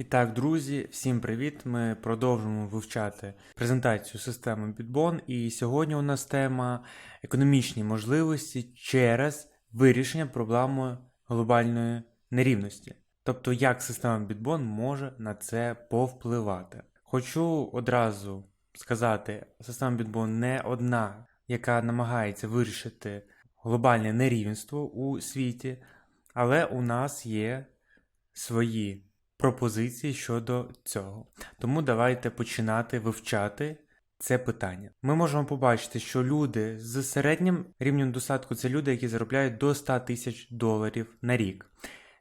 І так, друзі, всім привіт! Ми продовжуємо вивчати презентацію системи Bitbon. І сьогодні у нас тема економічні можливості через вирішення проблеми глобальної нерівності. Тобто, як система Bitbon може на це повпливати. Хочу одразу сказати, система Bitbon не одна, яка намагається вирішити глобальне нерівенство у світі, але у нас є свої пропозиції щодо цього. Тому давайте починати вивчати це питання. Ми можемо побачити, що люди з середнім рівнем достатку це люди, які заробляють до 100 тисяч доларів на рік.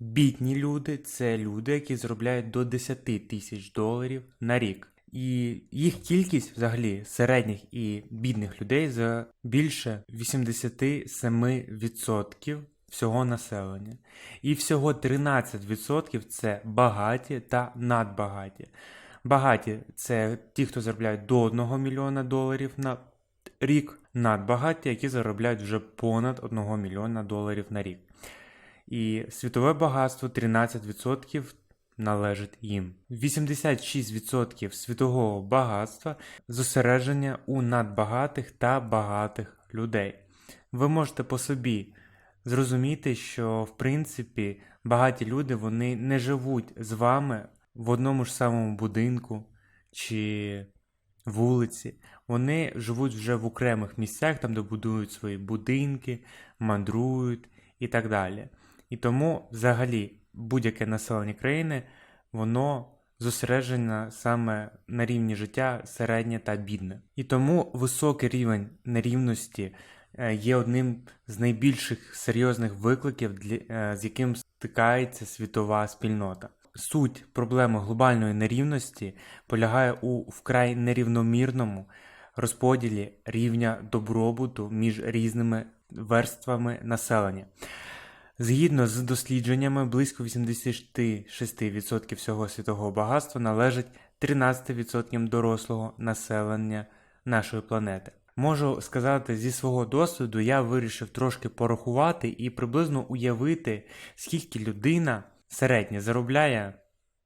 Бідні люди це люди, які заробляють до 10 тисяч доларів на рік. І їх кількість взагалі середніх і бідних людей за більше 87% всього населення. І всього 13% це багаті та надбагаті. Багаті це ті, хто заробляють до 1 мільйона доларів на рік, надбагаті, які заробляють вже понад 1 мільйона доларів на рік. І світове багатство 13% належить їм. 86% світового багатства зосередження у надбагатих та багатих людей. Ви можете по собі зрозуміти, що в принципі багаті люди вони не живуть з вами в одному ж самому будинку чи вулиці. Вони живуть вже в окремих місцях, там де будують свої будинки, мандрують і так далі. І тому, взагалі, будь-яке населення країни, воно зосереджено саме на рівні життя середнє та бідне. І тому високий рівень нерівності є одним з найбільших серйозних викликів, е, з яким стикається світова спільнота. Суть проблеми глобальної нерівності полягає у вкрай нерівномірному розподілі рівня добробуту між різними верствами населення. Згідно з дослідженнями, близько 86% всього світового багатства належить 13% дорослого населення нашої планети. Можу сказати, зі свого досвіду я вирішив трошки порахувати і приблизно уявити, скільки людина середня заробляє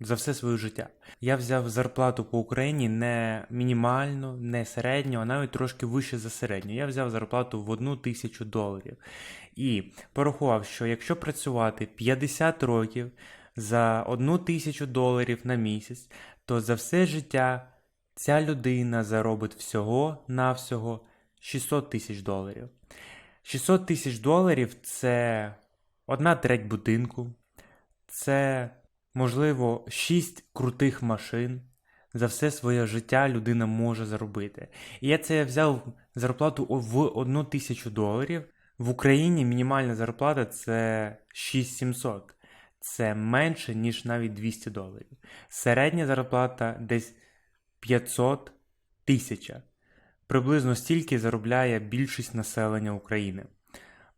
за все своє життя. Я взяв зарплату по Україні не мінімальну, не середню, а навіть трошки вище за середню. Я взяв зарплату в одну тисячу доларів. І порахував, що якщо працювати 50 років за одну тисячу доларів на місяць, то за все життя ця людина заробить всього-навсього 600 тисяч доларів. 600 тисяч доларів це одна треть будинку, це, можливо, 6 крутих машин. За все своє життя людина може заробити. І я це взяв зарплату в 1 тисячу доларів. В Україні мінімальна зарплата це 6700. Це менше, ніж навіть 200 доларів. Середня зарплата десь 500 тисяча. Приблизно стільки заробляє більшість населення України.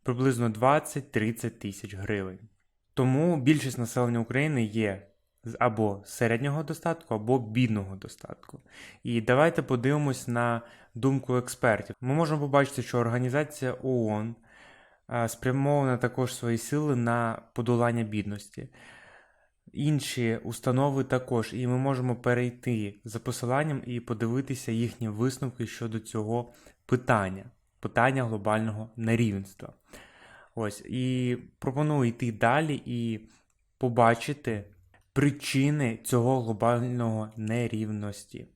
Приблизно 20-30 тисяч гривень. Тому більшість населення України є з або середнього достатку, або бідного достатку. І давайте подивимось на думку експертів. Ми можемо побачити, що організація ООН спрямована також свої сили на подолання бідності. Інші установи також, і ми можемо перейти за посиланням і подивитися їхні висновки щодо цього питання, питання глобального нерівенства. Ось, і пропоную йти далі і побачити причини цього глобального нерівності.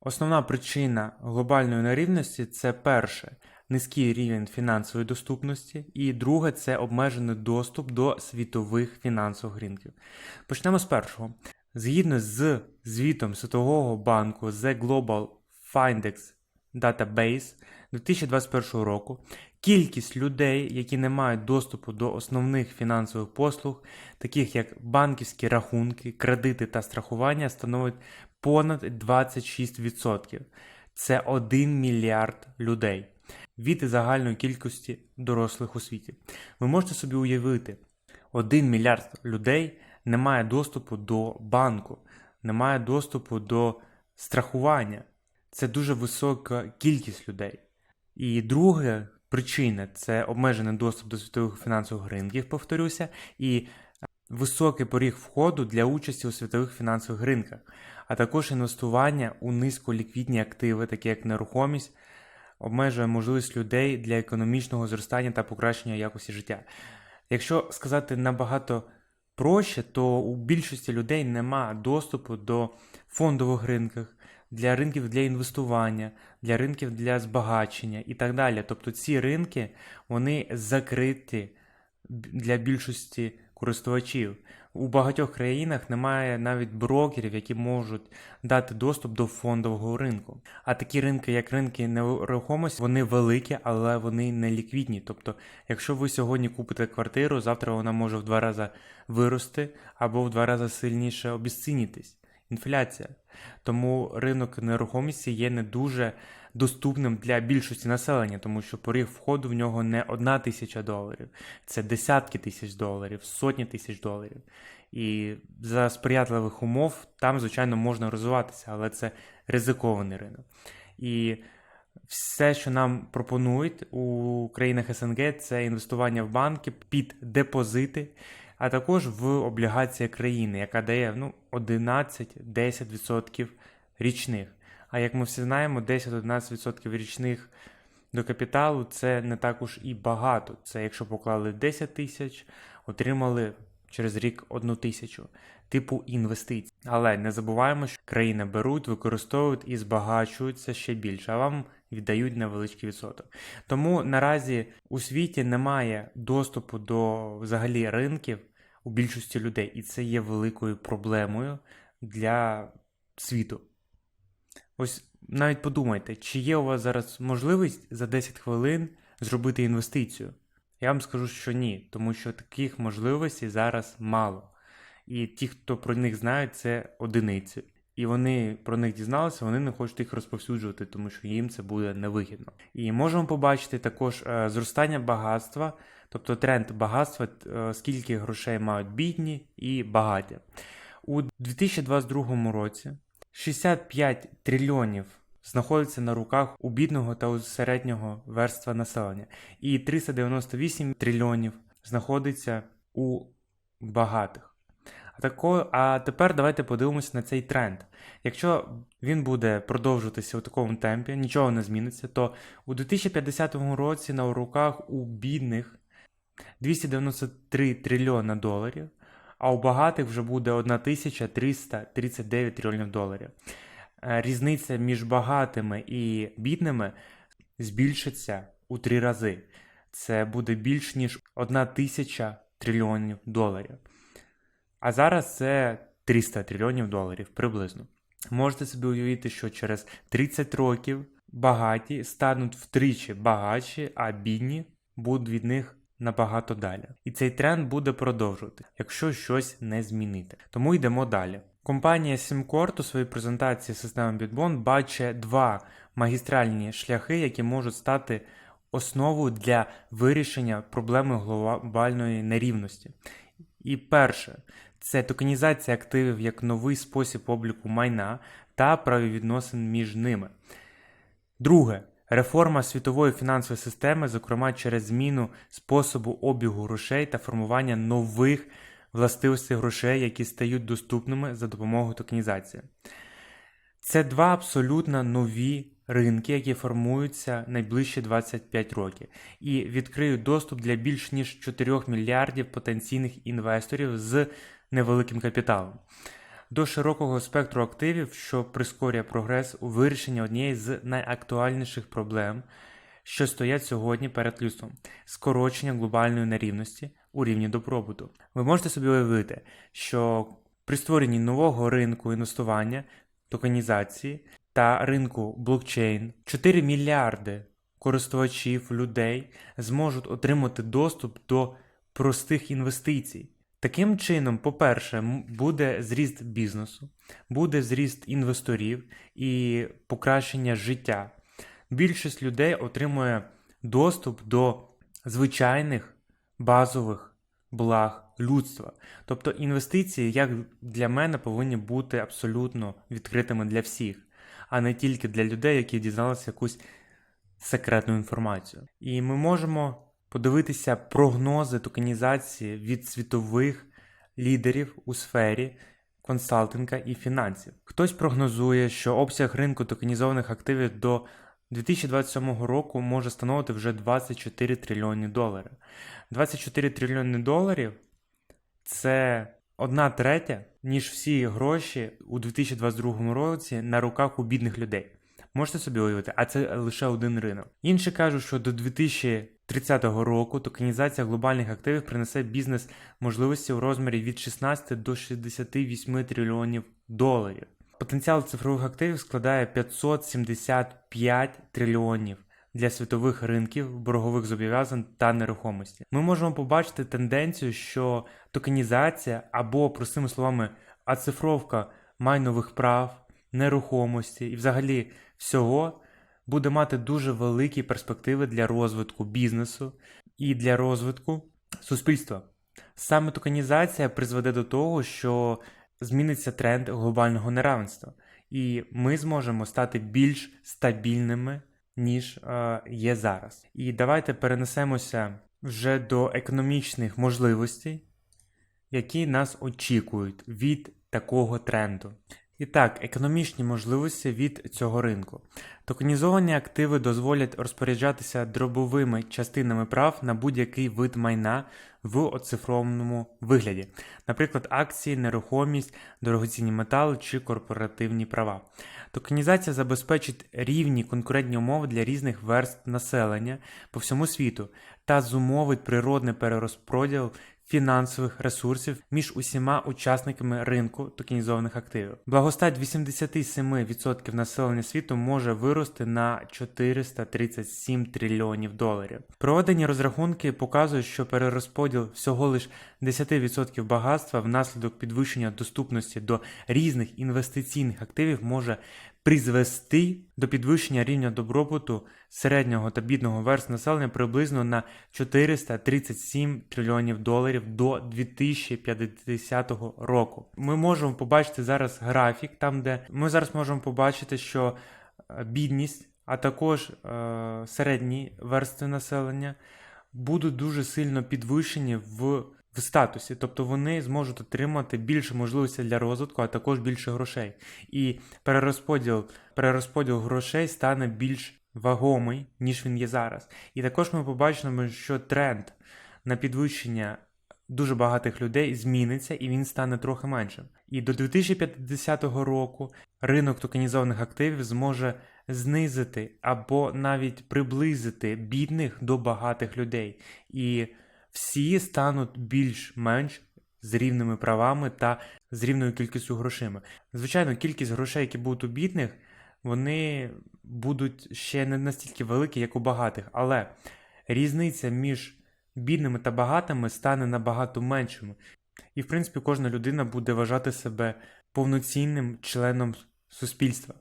Основна причина глобальної нерівності це перше низький рівень фінансової доступності, і друге це обмежений доступ до світових фінансових ринків. Почнемо з першого. Згідно з звітом Світового банку The Global Findex Database 2021 року, кількість людей, які не мають доступу до основних фінансових послуг, таких як банківські рахунки, кредити та страхування, становить понад 26%. Це 1 мільярд людей від загальної кількості дорослих у світі. Ви можете собі уявити, 1 мільярд людей не має доступу до банку, не має доступу до страхування. Це дуже висока кількість людей. І друга причина це обмежений доступ до світових фінансових ринків, повторюся, і високий поріг входу для участі у світових фінансових ринках, а також інвестування у низьколіквідні активи, такі як нерухомість, обмежує можливість людей для економічного зростання та покращення якості життя. Якщо сказати набагато проще, то у більшості людей нема доступу до фондових ринків, для ринків для інвестування, для ринків для збагачення і так далі. Тобто ці ринки вони закриті для більшості користувачів. У багатьох країнах немає навіть брокерів, які можуть дати доступ до фондового ринку. А такі ринки, як ринки нерухомості, вони великі, але вони не ліквідні. Тобто, якщо ви сьогодні купите квартиру, завтра вона може в два рази вирости або в два рази сильніше обіцінітись. Інфляція. Тому ринок нерухомості є не дуже доступним для більшості населення, тому що поріг входу в нього не одна тисяча доларів, це десятки тисяч доларів, сотні тисяч доларів. І за сприятливих умов там, звичайно, можна розвиватися, але це ризикований ринок. І все, що нам пропонують у країнах СНГ, це інвестування в банки під депозити, а також в облігації країни, яка дає ну, 11-10% річних. А як ми всі знаємо, 10-11% річних до капіталу це не також і багато. Це якщо поклали 10 тисяч, отримали через рік 1 тисячу, типу інвестицій. Але не забуваємо, що країни беруть, використовують і збагачуються ще більше, а вам віддають невеличкий відсоток. Тому наразі у світі немає доступу до взагалі ринків у більшості людей, і це є великою проблемою для світу. Ось навіть подумайте, чи є у вас зараз можливість за 10 хвилин зробити інвестицію? Я вам скажу, що ні, тому що таких можливостей зараз мало. І ті, хто про них знають, це одиниці. І вони про них дізналися, вони не хочуть їх розповсюджувати, тому що їм це буде невигідно. І можемо побачити також е, зростання багатства, тобто тренд багатства, е, скільки грошей мають бідні і багаті. У 2022 році 65 трильйонів знаходиться на руках у бідного та у середнього верства населення, і 398 трильйонів знаходиться у багатих. А, тако, а тепер давайте подивимося на цей тренд. Якщо він буде продовжуватися у такому темпі, нічого не зміниться, то у 2050 році на руках у бідних 293 трильйона доларів, а у багатих вже буде 1339 трильйонів доларів. Е, Різниця між багатими і бідними збільшиться у три рази. Це буде більш ніж 1 тисяча трильйонів доларів. А зараз це 300 трильйонів доларів приблизно. Можете собі уявити, що через 30 років багаті стануть втричі багатші, а бідні будуть від них набагато далі. І цей тренд буде продовжувати, якщо щось не змінити. Тому йдемо далі. Компанія SimCort у своїй презентації системи Bitbon бачить два магістральні шляхи, які можуть стати основою для вирішення проблеми глобальної нерівності. І перше це токенізація активів як новий спосіб обліку майна та правовідносин між ними. Друге реформа світової фінансової системи, зокрема через зміну способу обігу грошей та формування нових властивостей грошей, які стають доступними за допомогою токенізації. Це два абсолютно нові ринки, які формуються найближчі 25 років, і відкриють доступ для більш ніж 4 мільярдів потенційних інвесторів з невеликим капіталом до широкого спектру активів, що прискорює прогрес у вирішенні однієї з найактуальніших проблем, що стоять сьогодні перед людством скорочення глобальної нерівності у рівні добробуту. Ви можете собі уявити, що при створенні нового ринку інвестування, токенізації та ринку блокчейн 4 мільярди користувачів людей зможуть отримати доступ до простих інвестицій. Таким чином, по-перше, буде зріст бізнесу, буде зріст інвесторів і покращення життя. Більшість людей отримує доступ до звичайних базових благ людства. Тобто інвестиції, як для мене, повинні бути абсолютно відкритими для всіх, а не тільки для людей, які дізналися якусь секретну інформацію. І ми можемо подивитися прогнози токенізації від світових лідерів у сфері консалтинга і фінансів. Хтось прогнозує, що обсяг ринку токенізованих активів до 2027 року може становити вже 24 трильйони доларів. 24 трильйони доларів це одна третя, ніж всі гроші у 2022 році на руках у бідних людей. Можете собі уявити, а це лише один ринок. Інші кажуть, що до 2030 року токенізація глобальних активів принесе бізнес можливості у розмірі від 16 до 68 трильйонів доларів. Потенціал цифрових активів складає 575 трильйонів для світових ринків, боргових зобов'язань та нерухомості. Ми можемо побачити тенденцію, що токенізація або, простими словами, оцифровка майнових прав, нерухомості і взагалі всього буде мати дуже великі перспективи для розвитку бізнесу і для розвитку суспільства. Саме токенізація призведе до того, що зміниться тренд глобального неравенства, і ми зможемо стати більш стабільними, ніж е, є зараз. І давайте перенесемося вже до економічних можливостей, які нас очікують від такого тренду. І так, економічні можливості від цього ринку. Токенізовані активи дозволять розпоряджатися дробовими частинами прав на будь-який вид майна в оцифрованому вигляді, наприклад, акції, нерухомість, дорогоцінні метали чи корпоративні права. Токенізація забезпечить рівні конкурентні умови для різних верств населення по всьому світу та зумовить природний перерозподіл фінансових ресурсів між усіма учасниками ринку токенізованих активів. Благостать 87% населення світу може вирости на 437 трильйонів доларів. Проведені розрахунки показують, що перерозподіл всього лиш 10% багатства внаслідок підвищення доступності до різних інвестиційних активів може призвести до підвищення рівня добробуту середнього та бідного верст населення приблизно на 437 трильйонів доларів до 2050 року. Ми можемо побачити зараз графік, там де ми зараз можемо побачити, що е, бідність, а також е, середні верстви населення будуть дуже сильно підвищені в в статусі, тобто вони зможуть отримати більше можливостей для розвитку, а також більше грошей. І перерозподіл, перерозподіл грошей стане більш вагомий, ніж він є зараз. І також ми побачимо, що тренд на підвищення дуже багатих людей зміниться і він стане трохи меншим. І до 2050 року ринок токенізованих активів зможе знизити або навіть приблизити бідних до багатих людей. І всі стануть більш-менш з рівними правами та з рівною кількістю грошима. Звичайно, кількість грошей, які будуть у бідних, вони будуть ще не настільки великі, як у багатих, але різниця між бідними та багатими стане набагато меншою. І, в принципі, кожна людина буде вважати себе повноцінним членом суспільства.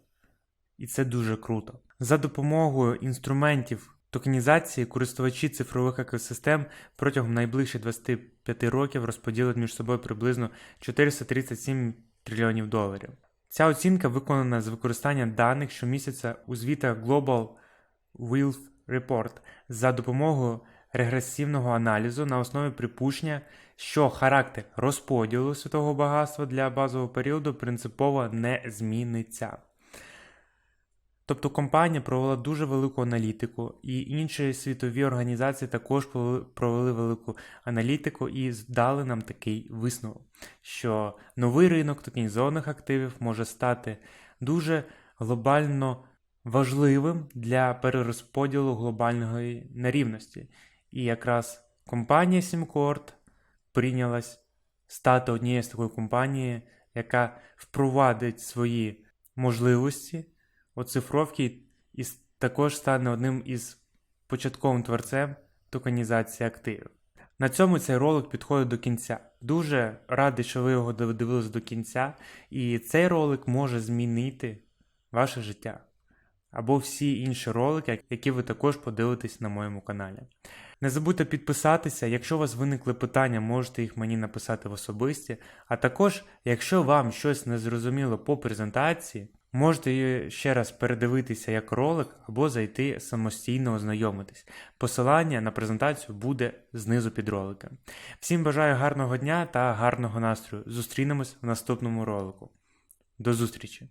І це дуже круто. За допомогою інструментів токенізації користувачі цифрових екосистем протягом найближчих 25 років розподілять між собою приблизно 437 трильйонів доларів. Ця оцінка виконана з використанням даних щомісяця у звітах Global Wealth Report за допомогою регресивного аналізу на основі припущення, що характер розподілу світового багатства для базового періоду принципово не зміниться. Тобто компанія провела дуже велику аналітику, і інші світові організації також провели велику аналітику і здали нам такий висновок, що новий ринок токенізованих активів може стати дуже глобально важливим для перерозподілу глобальної нерівності. І якраз компанія SimCord прийнялась стати однією з такої компанії, яка впровадить свої можливості оцифровки і також стане одним із початковим творцем токенізації активів. На цьому цей ролик підходить до кінця. Дуже радий, що ви його додивились до кінця, і цей ролик може змінити ваше життя або всі інші ролики, які ви також подивитесь на моєму каналі. Не забудьте підписатися, якщо у вас виникли питання, можете їх мені написати в особисті. А також, якщо вам щось не зрозуміло по презентації, Можете ще раз передивитися як ролик або зайти самостійно ознайомитись. Посилання на презентацію буде знизу під роликом. Всім бажаю гарного дня та гарного настрою. Зустрінемось в наступному ролику. До зустрічі!